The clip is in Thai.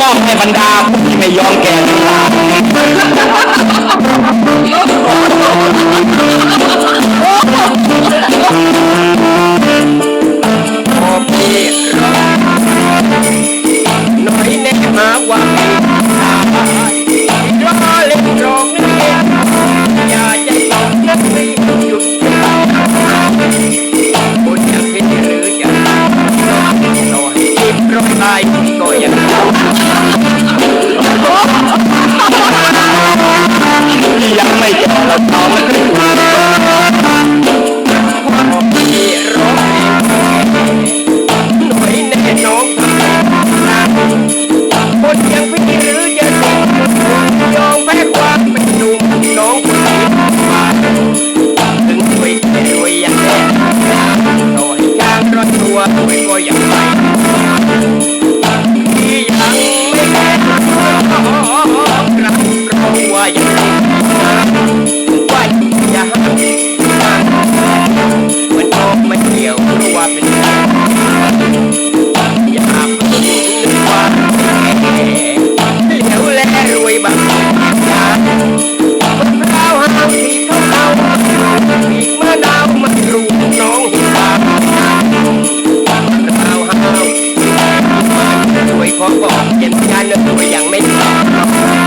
มอบให้บรรดาผู้ที่ไม่ยอมแก่ชราโอ้ วัวโดยก็ยังไม่ที่ยังไม่แพ้รับรองว่ายังว่จะห้ามมันออกมาเกี่ยวเพราะว่าเป็นอย่าหาว่าเหลวและรวยบางอย่าง ขอบอกเก็นงานเนื้อตัวยังไม่ตอบ